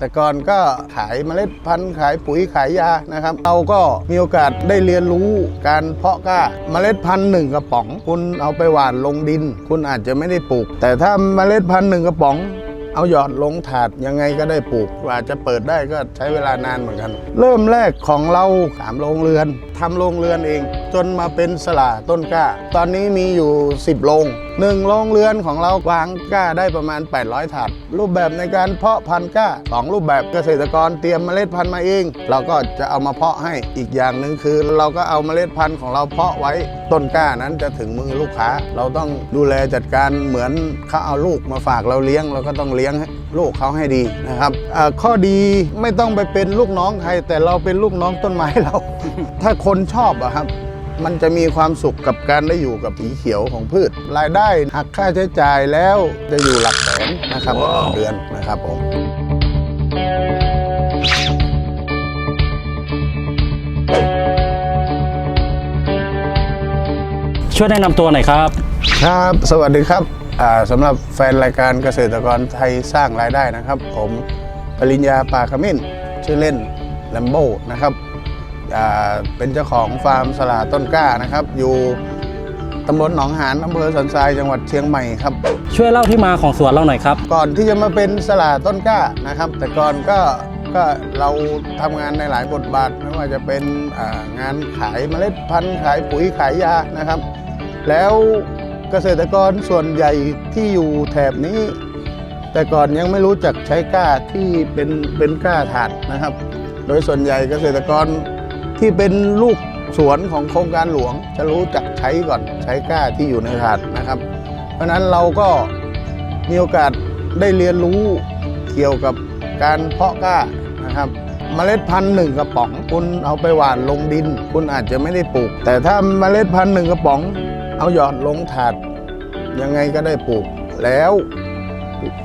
แต่ก่อนก็ขายเมล็ดพันธุ์ขายปุ๋ยขายยานะครับ เราก็มีโอกาสได้เรียนรู้การเพาะกล้าเมล็ดพันธุ์หนึ่งกระป๋อง คุณเอาไปหว่านลงดิน คุณอาจจะไม่ได้ปลูก แต่ถ้าเมล็ดพันธุ์หนึ่งกระป๋อง เอาหยอดลงถาดยังไงก็ได้ปลูกกว่าจะเปิดได้ก็ใช้เวลานานเหมือนกัน เริ่มแรกของเราสามโรงเรือนทำโรงเรือนเอง จนมาเป็นสลาต้นกล้า ตอนนี้มีอยู่ 10โรงหนึ่งโรงเรือนของเราวางกล้าได้ประมาณ 800 ถาด รูปแบบในการเพาะพันธุ์กล้าสองรูปแบบเกษตรกรเตรียมเมล็ดพันธุ์มาเอง เราก็จะเอามาเพาะให้อีกอย่างหนึ่งคือ เราก็เอาเมล็ดพันธุ์ของเราเพาะไว้ต้นกล้านั้นจะถึงมือลูกค้า เราต้องดูแลจัดการเหมือนเขาเอาลูกมาฝากเราเลี้ยง เราก็ต้องเลี้ยงลูกเขาให้ดีนะครับข้อดีไม่ต้องไปเป็นลูกน้องใครแต่เราเป็นลูกน้องต้นไม้เรา ถ้าคนชอบอะครับ มันจะมีความสุขกับการได้อยู่กับสีเขียวของพืช รายได้หักค่าใช้จ่ายแล้วจะอยู่หลักแสนนะครับต่อเดือนนะครับผมช่วยแนะนำตัวหน่อยครับ ครับ สวัสดีครับอ่าสำหรับแฟนรายการเกษตรกรไทยสร้างรายได้นะครับ ผมปริญญาปาขมิ้นชื่อเล่นแลมโบนะครับอ่า เป็นเจ้าของฟาร์มสลาต้นกล้านะครับ อยู่ตำบลหนองหานอำเภอสันทรายจังหวัดเชียงใหม่ครับ ช่วยเล่าที่มาของสวนเราหน่อยครับ ก่อนที่จะมาเป็นสลาต้นกล้านะครับ แต่ก่อนก็ก็เราทำงานในหลายบทบาทไม่ว่าจะเป็นอ่างานขายเมล็ดพันธุ์ขายปุ๋ยขายยานะครับ แล้วเกษตรกรส่วนใหญ่ที่อยู่แถบนี้ แต่ก่อนยังไม่รู้จักใช้กล้าที่เป็นเป็นกล้าถาดนะครับ โดยส่วนใหญ่เกษตรกร ที่เป็นลูกสวนของโครงการหลวง จะรู้จักใช้ก่อนใช้กล้าที่อยู่ในถาดนะครับ เพราะฉะนั้นเราก็มีโอกาสได้เรียนรู้เกี่ยวกับการเพาะกล้านะครับเมล็ดพันธุ์หนึ่งกระป๋อง คุณเอาไปหว่านลงดิน คุณอาจจะไม่ได้ปลูก แต่ถ้าเมล็ดพันธุ์หนึ่งกระป๋อง เอาหยอดลงถาด ยังไงก็ได้ปลูก แล้ว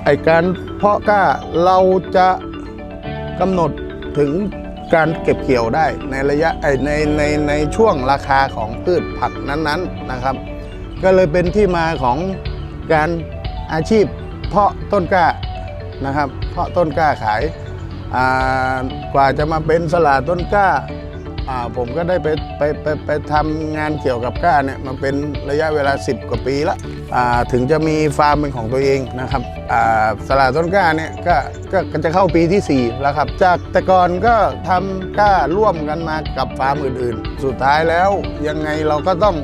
ไอการเพาะกล้าเราจะกำหนดถึง การเก็บเกี่ยวได้ในระยะในในในช่วงราคาของพืชผักนั้นๆนะครับ ก็เลยเป็นที่มาของการอาชีพเพาะต้นกล้านะครับ เพาะต้นกล้าขายกว่าจะมาเป็นสลาต้นกล้า ผมก็ได้ไปไปไปไปทำงานเกี่ยวกับก้าเนี่ยมาเป็นระยะเวลา 10 กว่าปีละถึงจะมีฟาร์มเป็นของตัวเองนะครับอ่าสลาต้นก้าเนี่ยก็ก็จะเข้าปีทีสี่ 4 แล้วครับ จากแต่ก่อนก็ทำก้าร่วมกันมากับฟาร์มอื่นๆ สุดท้ายแล้วยังไงเราก็ต้อง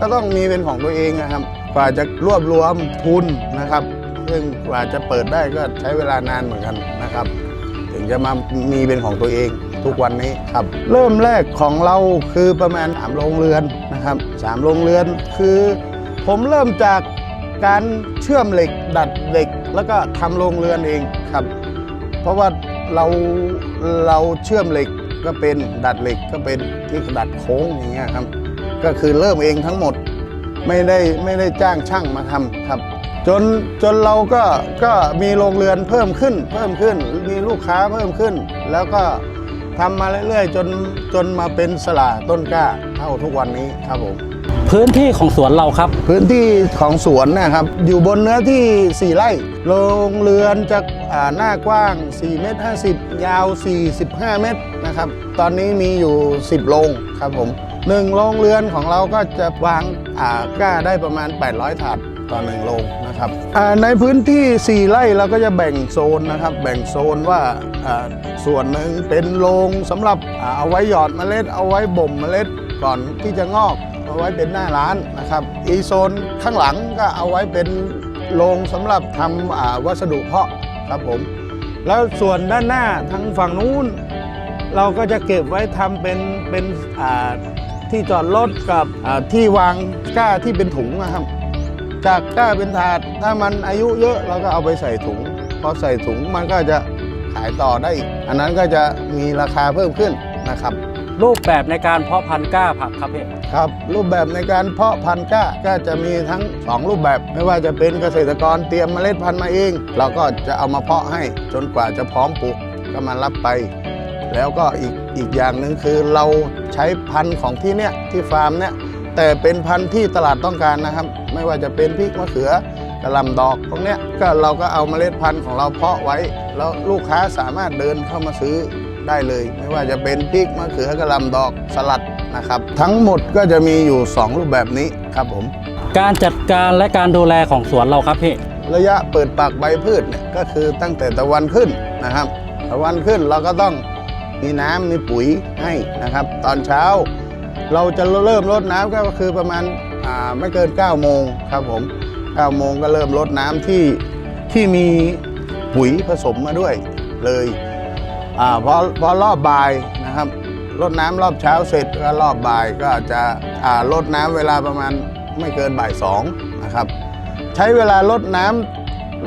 ก็ต้องมีเป็นของตัวเองนะครับกว่าจะรวบรวมทุนนะครับ ซึ่งกว่าจะเปิดได้ก็ใช้เวลานานเหมือนกันนะครับ ถึงจะมามีเป็นของตัวเอง ทุกวันนี้ครับ เริ่มแรกของเราคือประมาณ3โรงเรือนนะครับสามโรงเรือนคือ ผมเริ่มจากการเชื่อมเหล็กดัดเหล็ก แล้วก็ทำโรงเรือนเองครับ เพราะว่าเราเราเชื่อมเหล็กก็เป็นดัดเหล็กก็เป็นที่ดัดโค้งอย่างเงี้ยครับ ก็คือเริ่มเองทั้งหมดไม่ได้ไม่ได้จ้างช่างมาทำครับ จนจนเราก็ก็มีโรงเรือนเพิ่มขึ้น เพิ่มขึ้นมีลูกค้าเพิ่มขึ้น แล้วก็ ทำมาเรื่อยๆ จนจนมาเป็นสลาต้นกล้าเท่าทุกวันนี้ครับผม พื้นที่ของสวนเราครับ พื้นที่ของสวนนะครับ อยู่บนเนื้อที่ 4 ไร่โรงเรือนจะอ่าหน้ากว้าง 4 เมตร 50 ยาว 45 เมตรนะครับ ตอนนี้มีอยู่ 10 โรงครับผมหนึ่งโรงเรือนของเราก็จะวางอ่ากล้าได้ประมาณ 800 ถาด ต่อหนึ่งโรงนะครับในพื้นที่ 4ไร่เราก็จะแบ่งโซนนะครับ แบ่งโซนว่าส่วนหนึ่งเป็นโรงสำหรับอเอาไว้หยอดเมล็ด เอาไว้บ่มเมล็ดก่อนที่จะงอกเอาไว้เป็นหน้าร้านนะครับ อีโซนข้างหลังก็เอาไว้เป็นโรงสำหรับทำวัสดุเพาะครับผม แล้วส่วนด้านหน้าทางฝั่งนู้น เราก็จะเก็บไว้ทำเป็นเป็นที่จอดรถกับที่วางก้าที่เป็นถุงนะครับ จากก้าเป็นถาดถ้ามันอายุเยอะเราก็เอาไปใส่ถุง พอใส่ถุงมันก็จะขายต่อได้อีก อันนั้นก็จะมีราคาเพิ่มขึ้นนะครับ รูปแบบในการเพาะพันธุ์กล้าผักครับพี่ครับ รูปแบบในการเพาะพันธุ์กล้าก็จะมีทั้ง 2 รูปแบบไม่ว่าจะเป็นเกษตรกรเตรียมเมล็ดพันธุ์มาเอง เราก็จะเอามาเพาะให้จนกว่าจะพร้อมปลูกก็มารับไป แล้วก็อีกอีกอย่างหนึ่งคือเราใช้พันธุ์ของที่เนี้ยที่ฟาร์มเนี้ย แต่เป็นพันธุ์ที่ตลาดต้องการนะครับ ไม่ว่าจะเป็นพริกมะเขือกระหลำดอกพวกเนี้ยก็เราก็เอาเมล็ดพันธุ์ของเราเพาะไว้ แล้วลูกค้าสามารถเดินเข้ามาซื้อได้เลย ไม่ว่าจะเป็นพริกมะเขือกระหลำดอกสลัดนะครับ ทั้งหมดก็จะมีอยู่ 2 รูปแบบนี้ครับผม การจัดการและการดูแลของสวนเราครับพี่ระยะเปิดปากใบพืชเนี่ยก็คือตั้งแต่ตะวันขึ้นนะครับ ตะวันขึ้นเราก็ต้องมีน้ำมีปุ๋ยให้นะครับ ตอนเช้า เราจะเริ่มรดน้ำก็คือประมาณาไม่เกิน 9 โมงครับผม 9 โมงก็เริ่มรดน้ำที่ที่มีปุ๋ยผสมมาด้วยเลยอาพอพอรอบบ่ายนะครับรดน้ำรอบเช้าเสร็จก็รอบบ่ายก็จะอ่ารดน้ำเวลาประมาณไม่เกินบ่ายสองนะครับ ใช้เวลารดน้ำ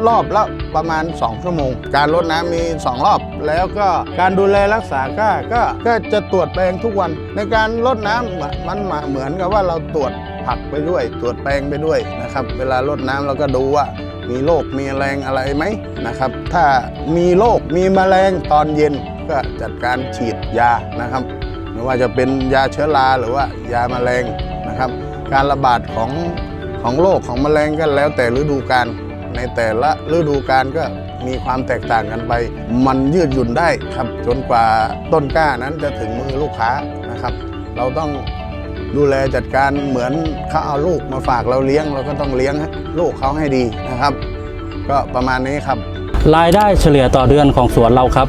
รอบละประมาณ 2 ชั่วโมง การรดน้ำมี 2 รอบ แล้วก็การดูแลรักษาก็ก็ก็จะตรวจแปลงทุกวัน ในการรดน้ำมันมเหมือนกับว่าเราตรวจผักไปด้วย ตรวจแปลงไปด้วยนะครับ เวลารดน้ำเราก็ดูว่ามีโรคมีแมลงอะไรไหมนะครับ ถ้ามีโรคมีแมลงตอนเย็นก็จัดการฉีดยานะครับไม่ว่าจะเป็นยาเชื้อราหรือว่ายาแมลงนะครับ การระบาดของของโรคของแมลงก็แล้วแต่ฤดูกาล ในแต่ละฤดูกาลก็มีความแตกต่างกันไป มันยืดหยุ่นได้ครับ จนกว่าต้นกล้านั้นจะถึงมือลูกค้านะครับ เราต้องดูแลจัดการเหมือนเขาเอาลูกมาฝากเราเลี้ยง เราก็ต้องเลี้ยงลูกเขาให้ดีนะครับ ก็ประมาณนี้ครับ รายได้เฉลี่ยต่อเดือนของสวนเราครับ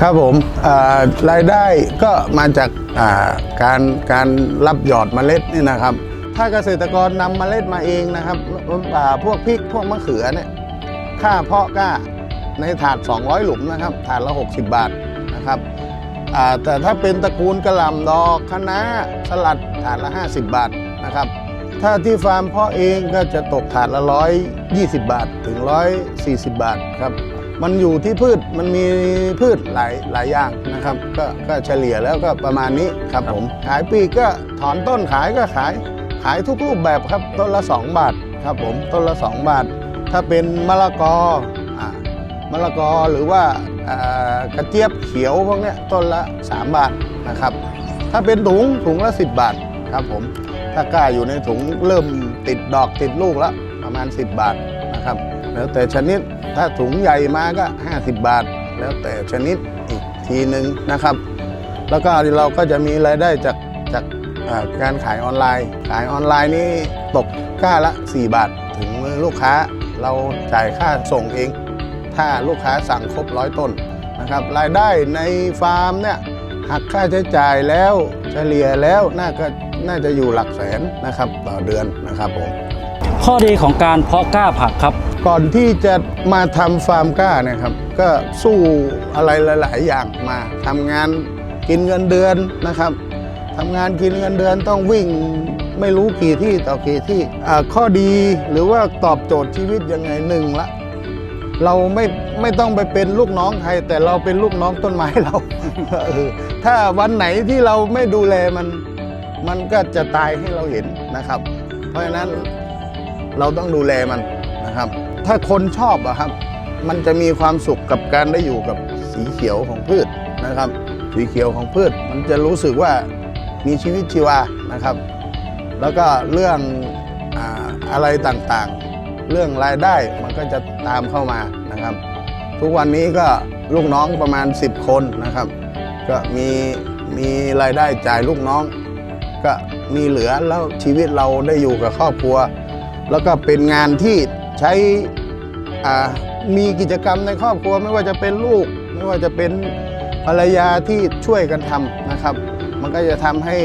ครับผมอ่ารายได้ก็มาจากอ่าการการรับหยอดเมล็ดนี่นะครับ ถ้าเกษตรกรนำมเมล็ดมาเองนะครับพวกพริกพวกมะเขือเนี่ยค่าเพาะก้าในถาด 200 หลุมนะครับ ถาดละ 60 บาทนะครับแต่ถ้าเป็นตระกูลกระหล่ำดอกคะน้าสลัดถาดละ 50 บาทนะครับ ถ้าที่ฟาร์มเพาะเองก็จะตกถาดละ 120 บาทถึง 140 บาทครับมันอยู่ที่พืชมันมีพืชหลายหลายอย่างนะครับก็ก็เฉลี่ยแล้วก็ประมาณนี้ครับผมขายปีก็ถอนต้นขายก็ขาย ขายทุกรูปแบบครับต้นละ 2 บาทครับผมต้นละ 2 บาท ถ้าเป็นมะละกออมะละกอหรือว่ากระเจี๊ยบเขียวพวกนี้ต้นละ 3 บาทนะครับ ถ้าเป็นถุงถุงละ 10 บาทครับผมถ้ากล้าอยู่ในถุงเริ่มติดดอกติดลูกแล้วประมาณ 10 บาทนะครับ แล้วแต่ชนิดถ้าถุงใหญ่มาก็ 50 บาท แล้วแต่ชนิดอีกทีหนึ่งนะครับ แล้วก็เราก็จะมีรายได้จาก กอ่าการขายออนไลน์ ขายออนไลน์นี่ตกก้าละ 4 บาท ถึงมือลูกค้าเราจ่ายค่าส่งเอง ถ้าลูกค้าสั่งครบร้อยต้นนะครับรายได้ในฟาร์มเนี่ยหักค่าใช้จ่ายแล้วเฉลี่ยแล้วน่าก็น่าจะอยู่หลักแสนนะครับต่อเดือนนะครับผมข้อดีของการเพาะกล้าผักครับ ก่อนที่จะมาทำฟาร์มกล้าเนะครับ ก็สู้อะไรหลาย ๆ อย่างมาทำงานกินเงินเดือนนะครับ ทำงานกินเงินเดือนต้องวิ่งไม่รู้กี่ที่ต่อกี่ที่ข้อดีหรือว่าตอบโจทย์ชีวิตยังไงหนึ่งละ เราไม่ไม่ต้องไปเป็นลูกน้องใคร แต่เราเป็นลูกน้องต้นไม้เรา ถ้าวันไหนที่เราไม่ดูแลมันมันก็จะตายให้เราเห็นนะครับ เพราะฉะนั้นเราต้องดูแลมันนะครับ ถ้าคนชอบอะครับ มันจะมีความสุขกับการได้อยู่กับสีเขียวของพืชนะครับ สีเขียวของพืช มันจะรู้สึกว่า มีชีวิตชีวานะครับ แล้วก็เรื่องอาอะไรต่างๆ เรื่องรายได้มันก็จะตามเข้ามานะครับ ทุกวันนี้ก็ลูกน้องประมาณ 10 คนนะครับ ก็มีมีรายได้จ่ายลูกน้อง ก็มีเหลือแล้วชีวิตเราได้อยู่กับครอบครัว แล้วก็เป็นงานที่ใช้มีกิจกรรมในครอบครัวไม่ว่าจะเป็นลูก ไม่ว่าจะเป็นภรรยาที่ช่วยกันทำนะครับ มันก็จะทำให้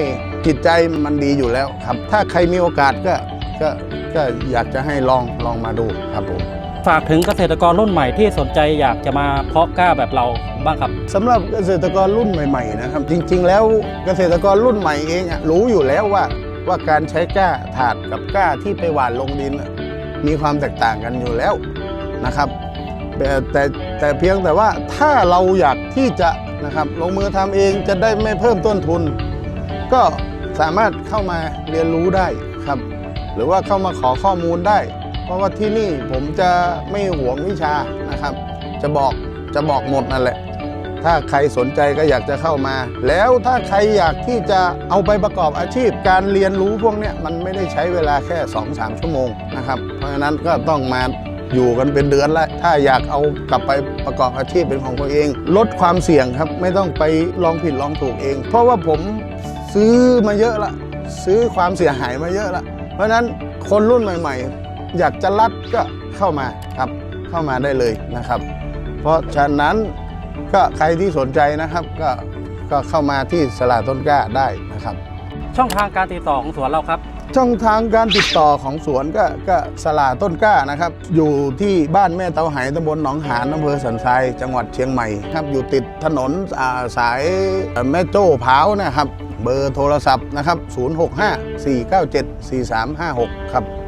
จิตใจมันดีอยู่แล้วครับ ถ้าใครมีโอกาสก็ก็ก็อยากจะให้ลองลองมาดูครับผมฝากถึงเกษตรกรรุ่นใหม่ที่สนใจอยากจะมาเพาะกล้าแบบเราบ้างครับสำหรับเกษตรกรรุ่นใหม่ๆนะครับ จริง ๆ แล้วเกษตรกรรุ่นใหม่เองอะรู้อยู่แล้วว่าว่าการใช้กล้าถาดกับกล้าที่ไปหว่านลงดินอะมีความแตกต่างกันอยู่แล้วนะครับแต่แต่แต่เพียงแต่ว่าถ้าเราอยากที่จะ นะครับ ลงมือทำเองจะได้ไม่เพิ่มต้นทุน ก็สามารถเข้ามาเรียนรู้ได้ครับ หรือว่าเข้ามาขอข้อมูลได้ เพราะว่าที่นี่ผมจะไม่หวงวิชานะครับ จะบอกจะบอกหมดนั่นแหละ ถ้าใครสนใจก็อยากจะเข้ามา แล้วถ้าใครอยากที่จะเอาไปประกอบอาชีพ การเรียนรู้พวกนี้มันไม่ได้ใช้เวลาแค่ 2-3 ชั่วโมงนะครับ เพราะฉะนั้นก็ต้องมา อยู่กันเป็นเดือนแล้ว ถ้าอยากเอากลับไปประกอบอาชีพเป็นของตัวเอง ลดความเสี่ยงครับ ไม่ต้องไปลองผิดลองถูกเอง เพราะว่าผมซื้อมาเยอะละ ซื้อความเสียหายมาเยอะละ เพราะฉะนั้นคนรุ่นใหม่ๆ อยากจะรัดก็เข้ามาครับ เข้ามาได้เลยนะครับ เพราะฉะนั้นก็ใครที่สนใจนะครับก็ก็เข้ามาที่สลาต้นกล้าได้นะครับ ช่องทางการติดต่อของสวนเราครับ ช่องทางการติดต่อของสวนก็ก็สลาต้นกล้านะครับ อยู่ที่บ้านแม่เตาไหตำบลหนองหานอำเภอสันทรายจังหวัดเชียงใหม่ครับอยู่ติดถนนาสายแม่โจ้พาวนะครับ เบอร์โทรศัพท์นะครับ 065 497 4356 ครับ